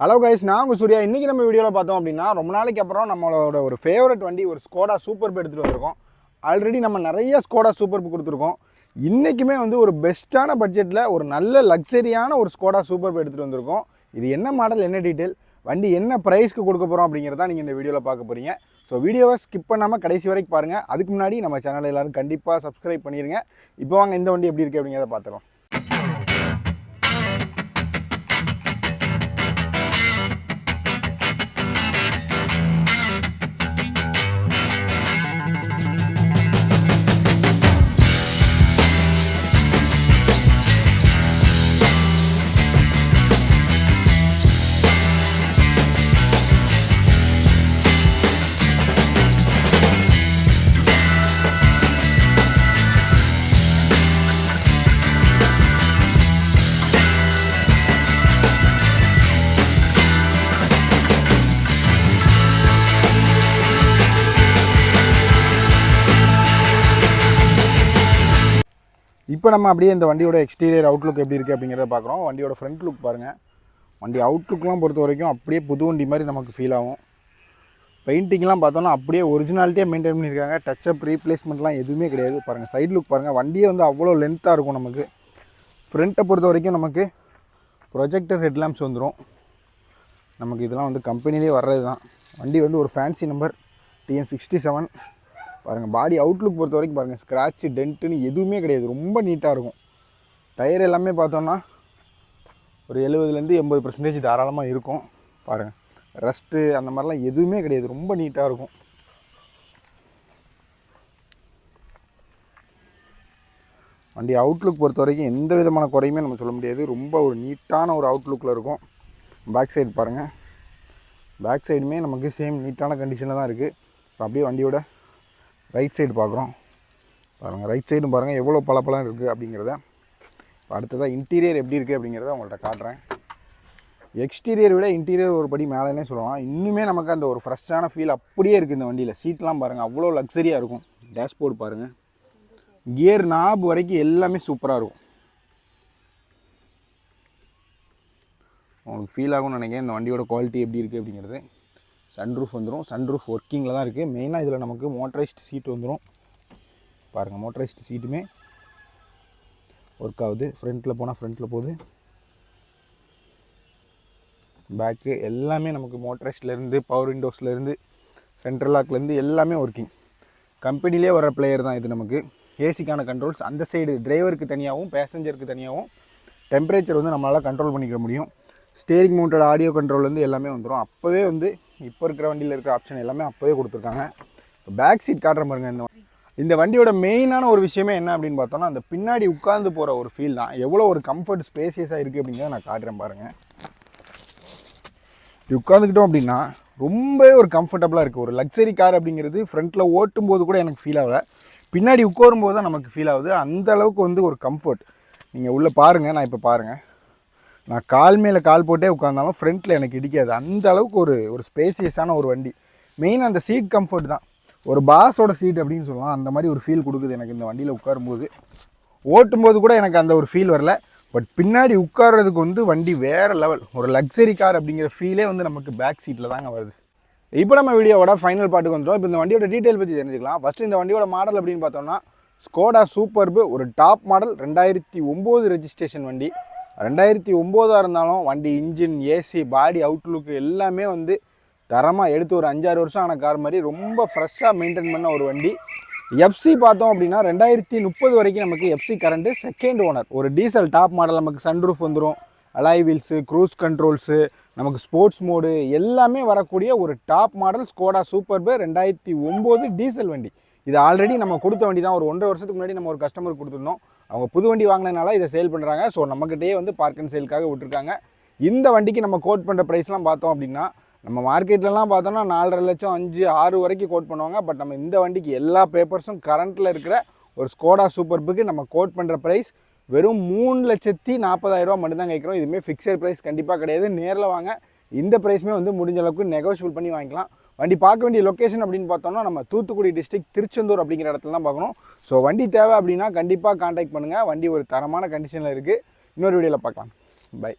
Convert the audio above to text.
Hello guys நான் உங்கள் சூர்யா. இன்றைக்கி நம்ம வீடியோவில் பார்த்தோம் அப்படின்னா ரொம்ப நாளைக்கு அப்புறம் நம்மளோட ஒரு ஃபேவரட் வண்டி ஒரு ஸ்கோடா சூப்பர் எடுத்துகிட்டு வந்திருக்கோம். ஆல்ரெடி நம்ம நிறைய ஸ்கோடா சூப்பர் கொடுத்துருக்கோம். இன்றைக்குமே வந்து ஒரு பெஸ்ட்டான பட்ஜெட்டில் ஒரு நல்ல லக்ஸரியான ஒரு ஸ்கோடா சூப்பர் எடுத்துகிட்டு வந்திருக்கோம். இது என்ன மாடல் என்ன டீட்டெயில் வண்டி என்ன ப்ரைஸ்க்கு கொடுக்க போகிறோம் அப்படிங்கிறத நீங்கள் இந்த வீடியோவில் பார்க்க போகிறீங்க ஸோ வீடியோவை ஸ்கிப் பண்ணாமல் கடைசி வரைக்கும் பாருங்கள் அதுக்கு முன்னாடி நம்ம சேனலை எல்லாரும் கண்டிப்பாக சப்ஸ்கிரைப் பண்ணிடுங்க இப்போ வாங்க இந்த வண்டி எப்படி இருக்குது அப்படிங்கிறத பார்த்துக்கலாம். இப்போ நம்ம அப்படியே இந்த வண்டியோட எக்ஸ்டீரியர் அவுட்லுக் எப்படி இருக்குது அப்படிங்கிறத பார்க்குறோம். வண்டியோட ஃப்ரண்ட் லுக் பாருங்கள் வண்டி அவுட்லுக்லாம் பொறுத்த வரைக்கும் அப்படியே புது வண்டி மாதிரி நமக்கு ஃபீல் ஆகும். பெயிண்டிங்லாம் பார்த்தோன்னா அப்படியே ஒரிஜினாலிட்டியாக மெயின்டைன் பண்ணியிருக்காங்க. டச்சப் ரீப்ளேஸ்மெண்ட்லாம் எதுவுமே கிடையாது. பாருங்கள் சைட் லுக் பாருங்கள் வண்டியே வந்து அவ்வளோ லென்த்தாக இருக்கும் நமக்கு. ஃப்ரண்ட்டை பொறுத்த வரைக்கும் நமக்கு ப்ரொஜெக்டர் ஹெட்லாம்ப்ஸ் வந்துடும் நமக்கு இதெல்லாம் வந்து கம்பெனிலே வர்றது தான் வண்டி வந்து ஒரு fancy number TN sixty seven பாருங்கள் பாடி அவுட்லுக் பொறுத்த வரைக்கும் பாருங்கள் ஸ்க்ராட்சு டென்ட்டுன்னு எதுவுமே கிடையாது. ரொம்ப நீட்டாக இருக்கும். டயர் எல்லாமே பார்த்தோன்னா ஒரு எழுபதுலேருந்து எண்பது பர்சன்டேஜ் தாராளமாக இருக்கும். பாருங்கள் ரஸ்ட்டு அந்த மாதிரிலாம் எதுவுமே கிடையாது. ரொம்ப நீட்டாக இருக்கும். வண்டி அவுட்லுக் பொறுத்த வரைக்கும் எந்த விதமான குறையுமே நம்ம சொல்ல முடியாது. ரொம்ப ஒரு நீட்டான ஒரு அவுட்லுக்கில் இருக்கும். பேக் சைடு பாருங்கள் பேக் சைடுமே நமக்கு சேம் நீட்டான கண்டிஷனில் தான் இருக்குது அப்படியே வண்டியோட ரைட் சைடு பார்க்குறோம். பாருங்கள் ரைட் சைடும் பாருங்கள் எவ்வளோ பழப்பழம் இருக்குது அப்படிங்கிறத. அடுத்ததாக இன்டீரியர் எப்படி இருக்குது அப்படிங்கிறத உங்கள்கிட்ட காட்டுறேன். எக்ஸ்டீரியர் விட இன்டீரியர் ஒரு படி மேலேனே சொல்லலாம். இன்னுமே நமக்கு அந்த ஒரு ஃப்ரெஷ்ஷான ஃபீல் அப்படியே இருக்குது இந்த வண்டியில். சீட்லாம் பாருங்கள் அவ்வளோ லக்ஸரியாக இருக்கும். டேஷ்போர்டு பாருங்கள் கியர் நாப் வரைக்கும் எல்லாமே சூப்பராக இருக்கும். உங்களுக்கு ஃபீல் ஆகும்னு நினைக்கிறேன். இந்த வண்டியோட குவாலிட்டி எப்படி இருக்குது அப்படிங்கிறது. சன்ரூஃப் வந்துடும் சன்ரூஃப் ஒர்க்கிங்கில் தான் இருக்குது மெயினாக இதில் நமக்கு மோட்டரைஸ்ட் சீட் வந்துடும் பாருங்கள் மோட்டரைஸ்ட் சீட்டுமே ஒர்க் ஆகுது. ஃப்ரண்ட்டில் போனால் ஃப்ரண்ட்டில் போகுது. பேக்கு எல்லாமே நமக்கு மோட்டரைஸ்ட்லேருந்து பவர் விண்டோஸ்லேருந்து சென்ட்ரல் லாக்லேருந்து எல்லாமே ஒர்க்கிங் கம்பெனிலே வர பிளேயர் தான் இது நமக்கு. ஏசிக்கான கண்ட்ரோல்ஸ் அந்த சைடு டிரைவருக்கு தனியாகவும் பேசஞ்சருக்கு தனியாகவும் டெம்பரேச்சர் வந்து நம்மளால் கண்ட்ரோல் பண்ணிக்க முடியும். ஸ்டேரிங் மவுண்டட் ஆடியோ கண்ட்ரோல்லேருந்து எல்லாமே வந்துடும் அப்போவே வந்து இப்போ இருக்கிற வண்டியில் இருக்கிற ஆப்ஷன் எல்லாமே அப்போவே கொடுத்துருக்காங்க. பேக் சீட் காட்டுற பாருங்க இந்த இந்த வண்டியோட மெயினான ஒரு விஷயமே என்ன அப்படின்னு பார்த்தோம்னா அந்த பின்னாடி உட்காந்து போகிற ஒரு ஃபீல் தான். எவ்வளோ ஒரு கம்ஃபர்ட் ஸ்பேசியஸாக இருக்குது அப்படிங்கிறத நான் காட்டுறேன் பாருங்கள் இப்படி உட்காந்துக்கிட்டோம் அப்படின்னா ரொம்பவே ஒரு கம்ஃபர்டபுளாக இருக்குது ஒரு லக்ஸரி கார் அப்படிங்கிறது ஃப்ரண்ட்டில் ஓட்டும் போது கூட எனக்கு ஃபீல் ஆகலை. பின்னாடி உட்காரும் போது தான் நமக்கு ஃபீல் ஆகுது. அந்த அளவுக்கு வந்து ஒரு கம்ஃபர்ட் நீங்கள் உள்ளே பாருங்கள் நான் இப்போ பாருங்கள் நான் கால் மேலே கால் போட்டே உட்காந்தாலும் ஃப்ரண்ட்டில் எனக்கு இடிக்காது. அந்த அளவுக்கு ஒரு ஒரு ஸ்பேசியஸான ஒரு வண்டி. மெயின் அந்த சீட் கம்ஃபர்ட் தான். ஒரு பாஸோட சீட் அப்படின்னு சொல்லலாம். அந்த மாதிரி ஒரு ஃபீல் கொடுக்குது எனக்கு இந்த வண்டியில் உட்காரும்போது. ஓட்டும்போது கூட எனக்கு அந்த ஒரு ஃபீல் வரல. பட் பின்னாடி உட்கார்றதுக்கு வந்து வண்டி வேறு லெவல் ஒரு லக்ஸரி கார் அப்படிங்கிற ஃபீலே வந்து நமக்கு பேக் சீட்டில் தாங்க வருது. இப்போ நம்ம வீடியோவோட ஃபைனல் பாட்டுக்கு வந்துடும் இப்போ இந்த வண்டியோட டீட்டெயில் பற்றி தெரிஞ்சுக்கலாம். ஃபஸ்ட்டு இந்த வண்டியோட மாடல் அப்படின்னு பார்த்தோம்னா ஸ்கோடா சூப்பர்பு ஒரு டாப் மாடல் ரெண்டாயிரத்தி ஒம்பது ரெஜிஸ்ட்ரேஷன் வண்டி. ரெண்டாயிரத்தி ஒம்போதாக இருந்தாலும் வண்டி இன்ஜின் ஏசி பாடி அவுட்லுக்கு எல்லாமே வந்து தரமாக எடுத்து ஒரு அஞ்சாறு வருஷம் ஆன கார் மாதிரி ரொம்ப ஃப்ரெஷ்ஷாக மெயின்டைன் பண்ண ஒரு வண்டி. எஃப்சி பார்த்தோம் அப்படின்னா ரெண்டாயிரத்தி முப்பது வரைக்கும் நமக்கு எஃப்சி கரண்ட்டு செகண்ட் ஓனர் ஒரு டீசல் டாப் மாடல் நமக்கு சன்ரூஃப் வந்துடும் அலாய் வீல்ஸு க்ரூஸ் கண்ட்ரோல்ஸு நமக்கு ஸ்போர்ட்ஸ் மோடு எல்லாமே வரக்கூடிய ஒரு டாப் மாடல் ஸ்கோடா சூப்பர் பே ரெண்டாயிரத்தி ஒம்பது டீசல் வண்டி. இது ஆல்ரெடி நம்ம கொடுத்த வண்டி தான். ஒரு ஒன்றரை வருஷத்துக்கு முன்னாடி நம்ம ஒரு கஸ்டமருக்கு கொடுத்துருந்தோம். அவங்க புது வண்டி வாங்கினதுனால இதை சேல் பண்ணுறாங்க ஸோ நம்மக்கிட்டே வந்து பார்க் அண்ட் சேலுக்காக விட்டுருக்காங்க. இந்த வண்டிக்கு நம்ம கோட் பண்ணுற ப்ரைஸ்லாம் பார்த்தோம் அப்படின்னா நம்ம மார்க்கெட்லலாம் பார்த்தோம்னா நாலரை லட்சம் அஞ்சு ஆறு வரைக்கும் கோட் பண்ணுவாங்க. பட் நம்ம இந்த வண்டிக்கு எல்லா பேப்பர்ஸும் கரண்ட்டில் இருக்கிற ஒரு ஸ்கோடா சூப்பர்புக்கு நம்ம கோட் பண்ணுற ப்ரைஸ் வெறும் மூணு லட்சத்தி நாற்பதாயிரரூவா மட்டும்தான் கேட்குறோம். இதுவுமே ஃபிக்ஸட் ப்ரைஸ் கண்டிப்பாக கிடையாது. நேரில் வாங்க. இந்த ப்ரைஸுமே வந்து முடிஞ்ச அளவுக்கு நெகோஷியபிள் பண்ணி வாங்கிக்கலாம். வண்டி பார்க்க வேண்டிய லொக்கேஷன் அப்படின்னு பார்த்தோம்னா நம்ம தூத்துக்குடி டிஸ்ட்ரிக் திருச்செந்தூர் அப்படிங்கிற இடத்துல தான் பார்க்கணும். ஸோ வண்டி தேவை அப்படின்னா கண்டிப்பாக காண்டாக்ட் பண்ணுங்கள் வண்டி ஒரு தரமான கண்டிஷனில் இருக்குது இன்னொரு வீடியோவில் பார்க்கலாம். பை